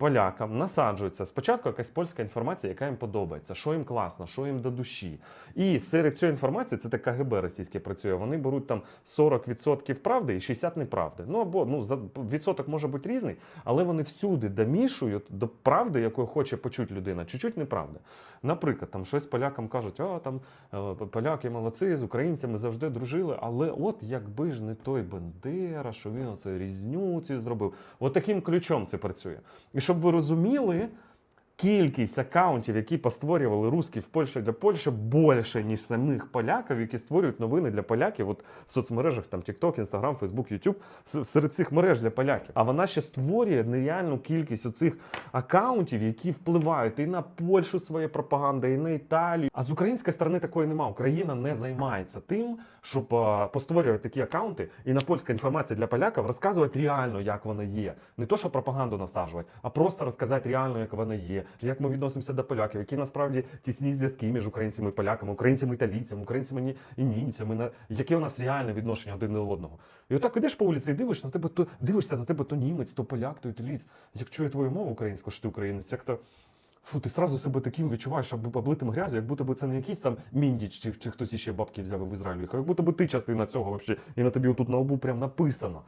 полякам насаджується спочатку якась польська інформація, яка їм подобається, що їм класно, що їм до душі. І серед цієї інформації, це так КГБ російське працює, вони беруть там 40% правди і 60% неправди. Ну або ну відсоток може бути різний, але вони всюди домішують до правди, якою хоче почути людина, чуть-чуть неправди. Наприклад, там щось полякам кажуть, а там е, поляки молодці, з українцями завжди дружили. Але от якби ж не той Бендера, що він оце різню ці зробив. От таким ключом це працює. І щоб ви розуміли. Кількість акаунтів, які постворювали русські в Польщі для Польщі, більше, ніж самих поляків, які створюють новини для поляків от в соцмережах, там TikTok, Instagram, Facebook, YouTube, серед цих мереж для поляків. А вона ще створює нереальну кількість оцих акаунтів, які впливають і на Польщу своєю пропагандою, і на Італію. А з української сторони такої немає. Україна не займається тим, щоб е, постворювати такі акаунти, і на польська інформація для поляків розказувати реально, як вона є. Не то, що пропаганду насаджувати, а просто розказати реально, як вона є, як ми відносимося до поляків, які насправді тісні зв'язки між українцями і поляками, українцями італійцями, українцями і німцями, яке у нас реальне відношення один до одного. І отак ідеш по вулиці і дивишся на тебе, то дивишся на тебе то німець, то поляк, то італієць. Як чує твою мову українську, що ти українець, як то. Фу, ти сразу себе таким відчуваєш, аби облитим грязю, як будто би це не якийсь там міндіч чи, чи хтось іще бабки взяв в Ізраїлі. Як будто би ти частина цього взагалі, і на тобі отут на лбу прям написано.